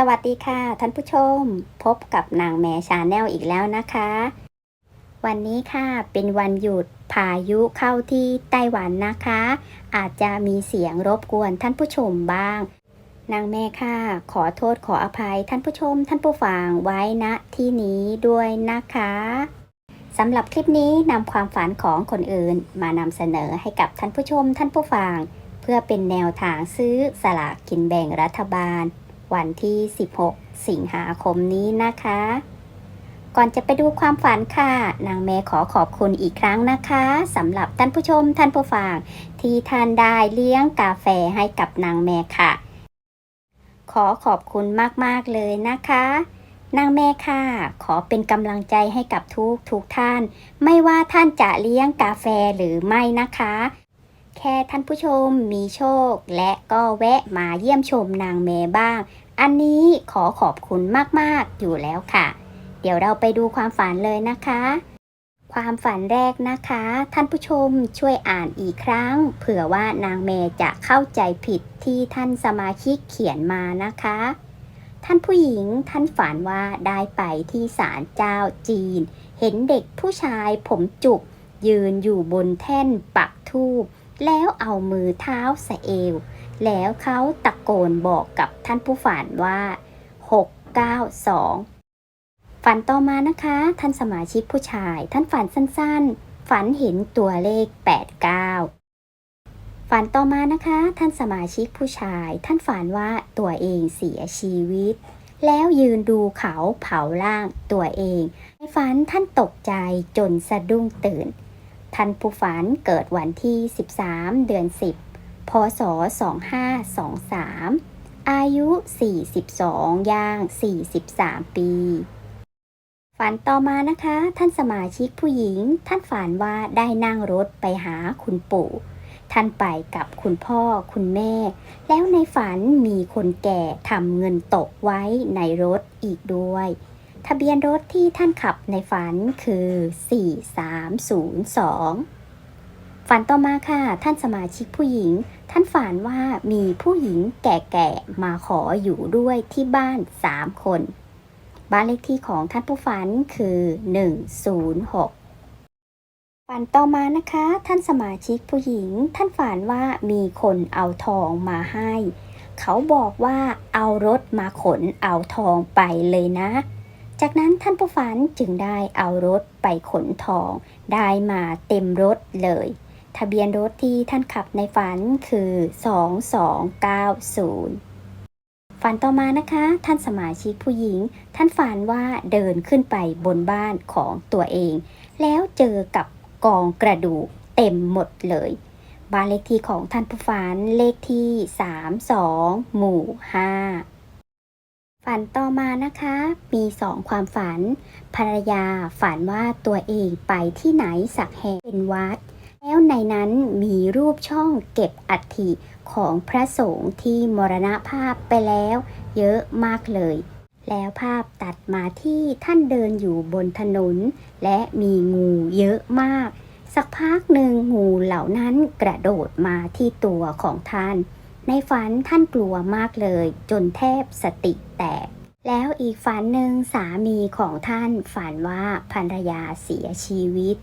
สวัสดีค่ะ ท่านผู้ชม พบกับนางแม่ชาแนลอีกแล้วนะคะ วันนี้ค่ะเป็นวันหยุดพายุเข้าที่ไต้หวันนะคะ อาจจะมีเสียงรบกวนท่านผู้ชมบ้าง นางแม่ค่ะ ขอโทษขออภัยท่านผู้ชม ท่านผู้ฟังไว้ณที่นี้ด้วยนะคะสำหรับคลิปนี้นำความฝันของคนอื่นมานำเสนอให้กับท่านผู้ชมท่านผู้ฟัง เพื่อเป็นแนวทางซื้อสลากกินแบ่งรัฐบาล วันที่ 16 สิงหาคมนี้นะคะ ก่อนจะไปดูความฝันค่ะ นางเมย์ขอขอบคุณอีกครั้งนะคะสำหรับท่านผู้ชมท่านผู้ฟังที่ท่านได้เลี้ยงกาแฟให้กับนางเมย์ค่ะ ขอขอบคุณมากๆเลยนะคะนางแม่ค่ะ ขอเป็นกำลังใจให้กับทุกทุกท่าน ไม่ว่าท่านจะเลี้ยงกาแฟหรือไม่นะคะ แค่ท่านผู้ชมมีโชค และก็แวะมาเยี่ยมชมนางเมย์บ้าง อันนี้ขอขอบคุณมากๆอยู่แล้วค่ะ เดี๋ยวเราไปดูความฝันเลยนะคะ ความฝันแรกนะคะ ท่านผู้ชมช่วยอ่านอีกครั้ง เผื่อว่านางเมย์จะเข้าใจผิดที่ท่านสมาชิกเขียนมานะคะ ท่านผู้หญิงท่านฝันว่าได้ไปที่ศาลเจ้าจีน เห็นเด็กผู้ชายผมจุก ยืนอยู่บนแท่นปักธูป แล้วเอามือเท้าสะเอว แล้วเขาตะโกนบอกกับท่านผู้ฝันว่า 692 ฝันต่อมานะคะ ท่านสมาชิกผู้ชาย ท่านฝันสั้นๆ ฝันเห็นตัวเลข 89 ฝันต่อมานะคะ ท่านสมาชิกผู้ชาย ท่านฝันว่าตัวเองเสียชีวิตแล้วยืนดูเขาเผาร่างตัวเองในฝันท่านตกใจจนสะดุ้งตื่น ท่านผู้ฝันเกิดวันที่ 13 เดือน 10 พศ 2523 อายุ 42 ย่าง 43 ปี ฝันต่อมานะคะ ท่านสมาชิกผู้หญิง ท่านฝันว่าได้นั่งรถไปหาคุณปู่ ท่านไปกับคุณพ่อคุณแม่ แล้วในฝันมีคนแก่ทำเงินตกไว้ในรถอีกด้วย ทะเบียนรถที่ท่านขับในฝันคือ 4302 ฝันต่อมาค่ะ ท่านสมาชิกผู้หญิง ท่านฝันว่ามีผู้หญิงแก่ๆ มาขออยู่ด้วยที่บ้าน 3 คน บ้านเลขที่ของท่านผู้ฝันคือ 106ฝันต่อมานะคะ ท่านสมาชิกผู้หญิง ท่านฝันว่ามีคนเอาทองมาให้ เขาบอกว่าเอารถมาขนเอาทองไปเลยนะ จากนั้นท่านผู้ฝันจึงได้เอารถไปขนทอง ได้มาเต็มรถเลย ทะเบียนรถที่ท่านขับในฝันคือ 2290ฝันต่อมานะคะ ท่านสมาชิกผู้หญิง ท่านฝันว่าเดินขึ้นไปบนบ้านของตัวเอง แล้วเจอกับกองกระดูกเต็มหมดเลย บ้านเลขที่ของท่านผู้ฝันเลขที่ 32 หมู่ 5 ฝันต่อมานะคะมีสองความฝัน ภรรยาฝันว่าตัวเองไปที่ไหนสักแห่งเป็นวัด แล้วในนั้นมีรูปช่องเก็บอัฐิของพระสงฆ์ที่มรณภาพไปแล้ว เยอะมากเลย แล้วภาพตัดมาที่ท่านเดินอยู่บนถนน และมีงูเยอะมาก สักพักหนึ่งงูเหล่านั้นกระโดดมาที่ตัวของท่าน ในฝันท่านกลัวมากเลย จนแทบสติแตก แล้วอีกฝันหนึ่งสามีของท่านฝันว่าภรรยาเสียชีวิต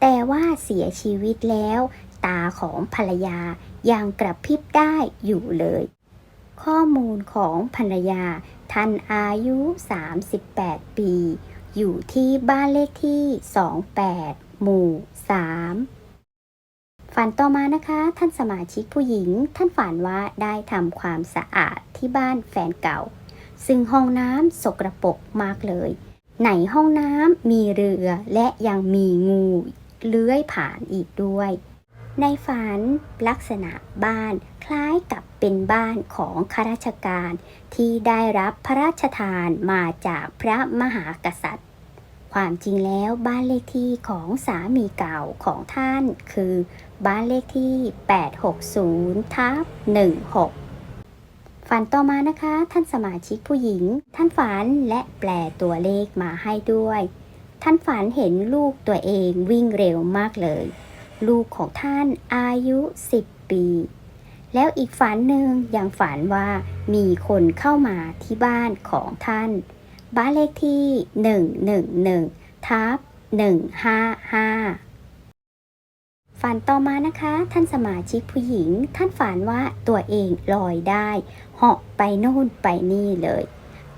แต่ว่าเสียชีวิตแล้ว ตาของภรรยายังกระพริบได้อยู่เลย ข้อมูลของภรรยาท่านอายุ 38 ปี อยู่ที่บ้านเลขที่ 28 หมู่ 3 ฝันต่อมานะคะ ท่านสมาชิกผู้หญิง ท่านฝันว่าได้ทำความสะอาดที่บ้านแฟนเก่า ซึ่งห้องน้ำสกรปรกมากเลยในห้องน้ำมีเรือและยังมีงูเลื้อยผ่านอีกด้วย ในฝันลักษณะบ้านคล้ายกับเป็นบ้านของข้าราชการ ที่ได้รับพระราชทานมาจากพระมหากษัตริย์ ความจริงแล้วบ้านเลขที่ของสามีเก่าของท่านคือบ้านเลขที่ 860ทับ16 ฝันต่อมานะคะ ท่านสมาชิกผู้หญิง ท่านฝันและแปลตัวเลขมาให้ด้วย ท่านฝันเห็นลูกตัวเองวิ่งเร็วมากเลย ลูกของท่านอายุ 10 ปี แล้วอีกฝันหนึ่งยังฝันว่ามีคนเข้ามาที่บ้านของท่าน บ้านเลขที่ 111ทับ155 ฝันต่อมานะคะ ท่านสมาชิกผู้หญิง ท่านฝันว่าตัวเองลอยได้เหาะไปโน่นไปนี่เลย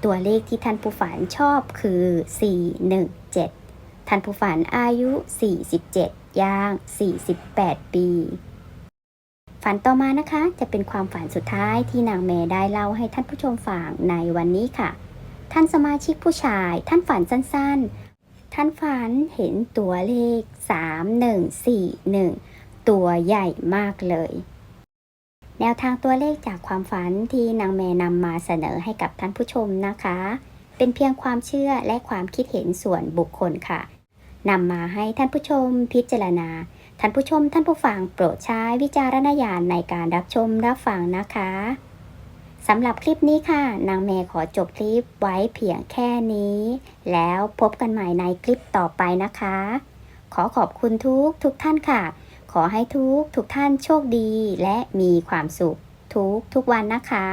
ตัวเลขที่ท่านผู้ฝันชอบคือ 417 ท่านผู้ฝันอายุ 47 ย่าง 48 ปีฝันต่อมานะคะจะเป็นความฝันสุดท้ายที่นางแม่ได้เล่าให้ท่านผู้ชมฟังในวันนี้ค่ะ ท่านสมาชิกผู้ชาย ท่านฝันสั้นๆ ท่านฝันเห็นตัวเลข 3141 ตัวใหญ่มากเลย แนวทางตัวเลขจากความฝันที่นางแม่นำมาเสนอให้กับท่านผู้ชมนะคะ เป็นเพียงความเชื่อและความคิดเห็นส่วนบุคคลค่ะนำมาให้ท่านผู้ชมพิจารณา ท่านผู้ชมท่านผู้ฟังโปรดใช้วิจารณญาณในการรับชมรับฟังนะคะ สำหรับคลิปนี้ค่ะ นางเมย์ขอจบคลิปไว้เพียงแค่นี้ แล้วพบกันใหม่ในคลิปต่อไปนะคะ ขอขอบคุณทุกทุกท่านค่ะ ขอให้ทุกทุกท่านโชคดีและมีความสุขทุกทุกวันนะคะ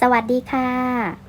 สวัสดีค่ะ